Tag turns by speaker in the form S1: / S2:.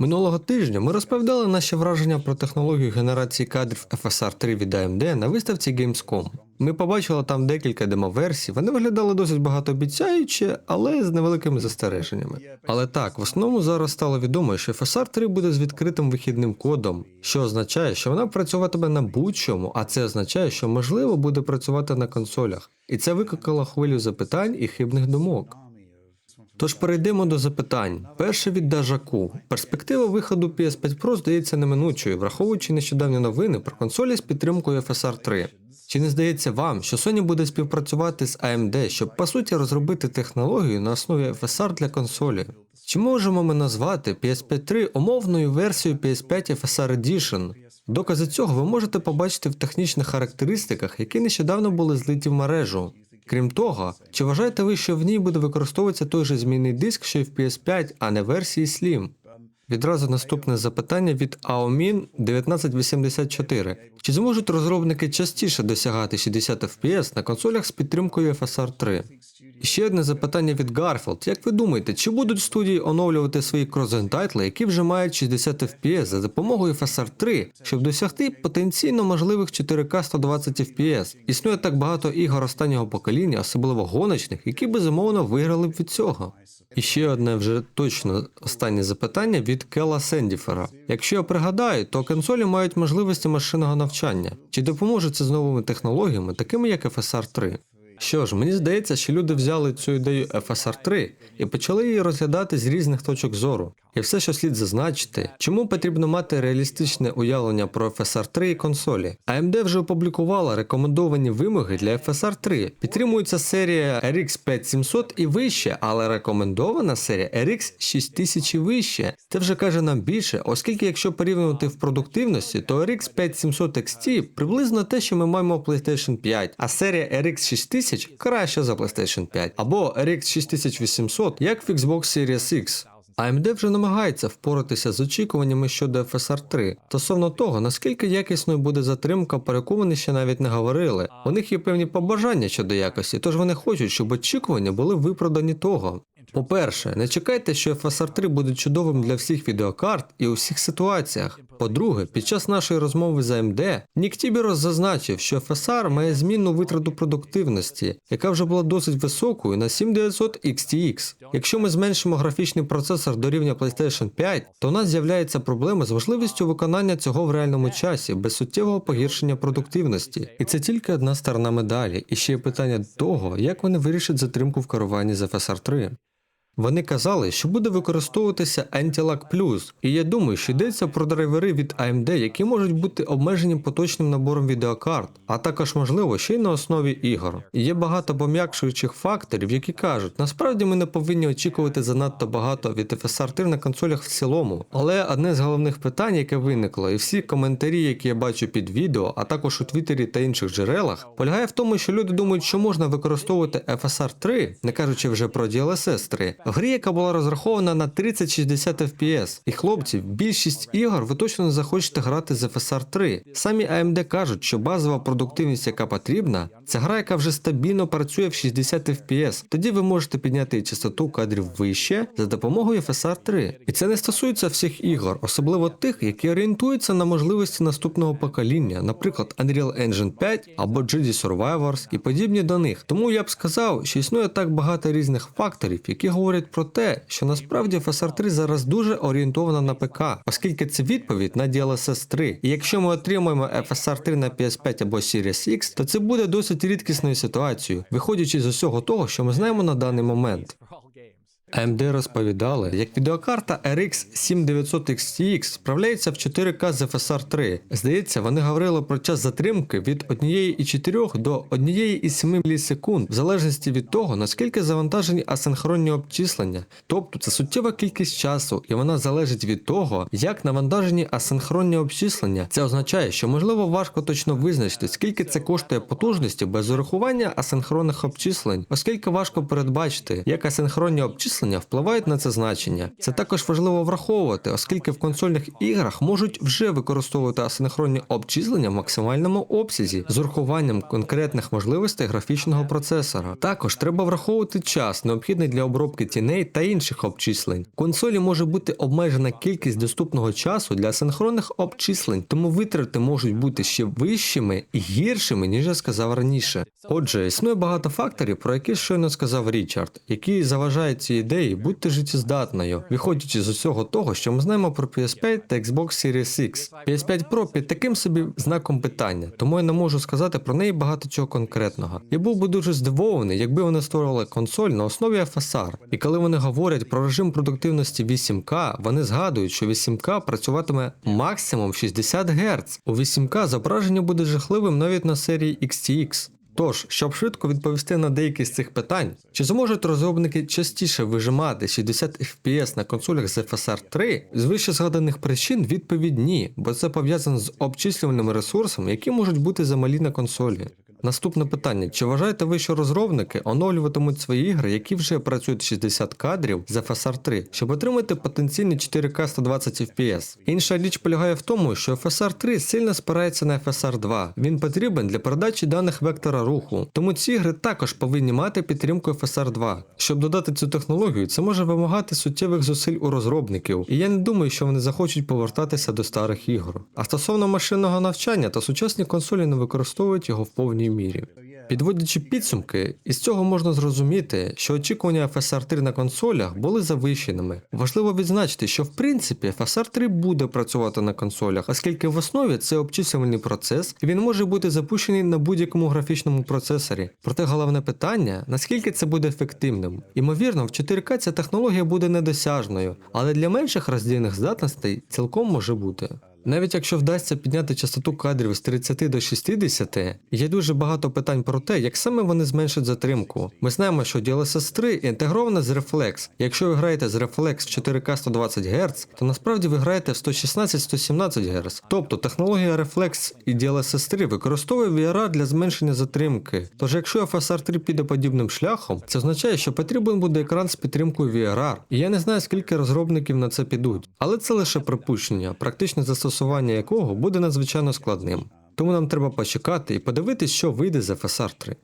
S1: Минулого тижня ми розповідали наші враження про технологію генерації кадрів FSR 3 від AMD на виставці Gamescom. Ми побачили там декілька демоверсій, вони виглядали досить багатообіцяюче, але з невеликими застереженнями. Але так, в основному зараз стало відомо, що FSR 3 буде з відкритим вихідним кодом, що означає, що вона працюватиме на будь-чому, а це означає, що можливо буде працювати на консолях. І це викликало хвилю запитань і хибних думок. Тож перейдемо до запитань. Перше від Дажаку. Перспектива виходу PS5 Pro здається неминучою, враховуючи нещодавні новини про консолі з підтримкою FSR 3. Чи не здається вам, що Sony буде співпрацювати з AMD, щоб по суті розробити технологію на основі FSR для консолі? Чи можемо ми назвати PS5 3 умовною версією PS5 FSR Edition? Докази цього ви можете побачити в технічних характеристиках, які нещодавно були злиті в мережу. Крім того, чи вважаєте ви, що в ній буде використовуватися той же змінний диск, що й в PS5, а не версії Slim? Відразу наступне запитання від Aomin 1984. Чи зможуть розробники частіше досягати 60 FPS на консолях з підтримкою FSR 3? Ще одне запитання від Garfield. Як ви думаєте, чи будуть студії оновлювати свої кросген-тайтли, які вже мають 60 FPS за допомогою FSR 3, щоб досягти потенційно можливих 4К 120 FPS? Існує так багато ігор останнього покоління, особливо гоночних, які безумовно виграли б від цього. І ще одне вже точно останнє запитання від Кела Сендіфера. Якщо я пригадаю, то консолі мають можливості машинного навчання. Чи допоможе це з новими технологіями, такими як FSR 3? Що ж, мені здається, що люди взяли цю ідею FSR 3 і почали її розглядати з різних точок зору. І все, що слід зазначити, чому потрібно мати реалістичне уявлення про FSR 3 і консолі. AMD вже опублікувала рекомендовані вимоги для FSR 3. Підтримується серія RX 5700 і вище, але рекомендована серія RX 6000 і вище. Це вже каже нам більше, оскільки якщо порівнювати в продуктивності, то RX 5700 XT приблизно те, що ми маємо в PlayStation 5, а серія RX 6000 краща за PlayStation 5, або RX 6800, як в Xbox Series X. AMD вже намагається впоратися з очікуваннями щодо FSR 3. Стосовно того, наскільки якісною буде затримка, перековані ще навіть не говорили. У них є певні побажання щодо якості, тож вони хочуть, щоб очікування були виправдані того. По-перше, не чекайте, що FSR 3 буде чудовим для всіх відеокарт і у всіх ситуаціях. По-друге, під час нашої розмови з AMD, Нік Тіберос зазначив, що FSR має змінну витрату продуктивності, яка вже була досить високою на 7900 XTX. Якщо ми зменшимо графічний процесор до рівня PlayStation 5, то у нас з'являється проблема з можливістю виконання цього в реальному часі без суттєвого погіршення продуктивності. І це тільки одна сторона медалі. І ще є питання того, як вони вирішать затримку в керуванні з FSR 3. Вони казали, що буде використовуватися Anti-Lag Plus, і я думаю, що йдеться про драйвери від AMD, які можуть бути обмежені поточним набором відеокарт, а також можливо ще й на основі ігор. Є багато пом'якшуючих факторів, які кажуть, насправді ми не повинні очікувати занадто багато від FSR 3 на консолях в цілому. Але одне з головних питань, яке виникло, і всі коментарі, які я бачу під відео, а також у Твіттері та інших джерелах, полягає в тому, що люди думають, що можна використовувати FSR 3, не кажучи вже про DLSS 3, в грі, яка була розрахована на 30-60 FPS. І хлопці, більшість ігор ви точно не захочете грати з FSR 3. Самі AMD кажуть, що базова продуктивність, яка потрібна, це гра, яка вже стабільно працює в 60 FPS. Тоді ви можете підняти частоту кадрів вище за допомогою FSR 3. І це не стосується всіх ігор, особливо тих, які орієнтуються на можливості наступного покоління, наприклад, Unreal Engine 5 або Jedi Survivors і подібні до них. Тому я б сказав, що існує так багато різних факторів, які говорять про те, що насправді FSR 3 зараз дуже орієнтована на ПК, оскільки це відповідь на DLSS 3. І якщо ми отримаємо FSR 3 на PS5 або Series X, то це буде досить рідкісною ситуацією, виходячи з усього того, що ми знаємо на даний момент. AMD розповідали, як відеокарта RX 7900 XTX справляється в 4К з FSR 3. Здається, вони говорили про час затримки від 1,4 до 1,7 мілісекунд, в залежності від того, наскільки завантажені асинхронні обчислення. Тобто це суттєва кількість часу, і вона залежить від того, як навантажені асинхронні обчислення. Це означає, що можливо важко точно визначити, скільки це коштує потужності без урахування асинхронних обчислень, оскільки важко передбачити, як асинхронні обчислення обчислення впливають на це значення. Це також важливо враховувати, оскільки в консольних іграх можуть вже використовувати асинхронні обчислення в максимальному обсязі з урахуванням конкретних можливостей графічного процесора. Також треба враховувати час, необхідний для обробки тіней та інших обчислень. В консолі може бути обмежена кількість доступного часу для синхронних обчислень, тому витрати можуть бути ще вищими і гіршими, ніж я сказав раніше. Отже, існує багато факторів, про які щойно сказав Річард, які заважають цій ідеї бути життєздатною, виходячи з усього того, що ми знаємо про PS5 та Xbox Series X. PS5 Pro під таким собі знаком питання, тому я не можу сказати про неї багато чого конкретного. Я був би дуже здивований, якби вони створили консоль на основі FSR. І коли вони говорять про режим продуктивності 8К, вони згадують, що 8К працюватиме максимум 60 Гц. У 8К зображення буде жахливим навіть на серії XTX. Тож, щоб швидко відповісти на деякі з цих питань, чи зможуть розробники частіше вижимати 60 FPS на консолях з FSR 3, з вище згаданих причин відповідь ні, бо це пов'язано з обчислювальними ресурсами, які можуть бути замалі на консолі. Наступне питання: чи вважаєте ви, що розробники оновлюватимуть свої ігри, які вже працюють 60 кадрів з FSR 3, щоб отримати потенційний 4К 120 FPS? Інша річ полягає в тому, що FSR 3 сильно спирається на FSR 2. Він потрібен для передачі даних вектора руху, тому ці ігри також повинні мати підтримку FSR 2. Щоб додати цю технологію, це може вимагати суттєвих зусиль у розробників, і я не думаю, що вони захочуть повертатися до старих ігор. А стосовно машинного навчання, то сучасні консолі не використовують його в повній мірі. Підводячи підсумки, із цього можна зрозуміти, що очікування FSR 3 на консолях були завищеними. Важливо відзначити, що в принципі FSR 3 буде працювати на консолях, оскільки в основі це обчислювальний процес, і він може бути запущений на будь-якому графічному процесорі. Проте головне питання, наскільки це буде ефективним. Імовірно, в 4К ця технологія буде недосяжною, але для менших роздільних здатностей цілком може бути. Навіть якщо вдасться підняти частоту кадрів з 30 до 60, є дуже багато питань про те, як саме вони зменшать затримку. Ми знаємо, що DLSS 3 інтегрована з Reflex. Якщо ви граєте з Reflex в 4К 120 Гц, то насправді ви граєте в 116-117 Гц. Тобто технологія Reflex і DLSS 3 використовує VRR для зменшення затримки. Тож якщо FSR 3 піде подібним шляхом, це означає, що потрібен буде екран з підтримкою VRR. І я не знаю, скільки розробників на це підуть. Але це лише припущення, практичне застосування якого буде надзвичайно складним. Тому нам треба почекати і подивитись, що вийде з FSR 3.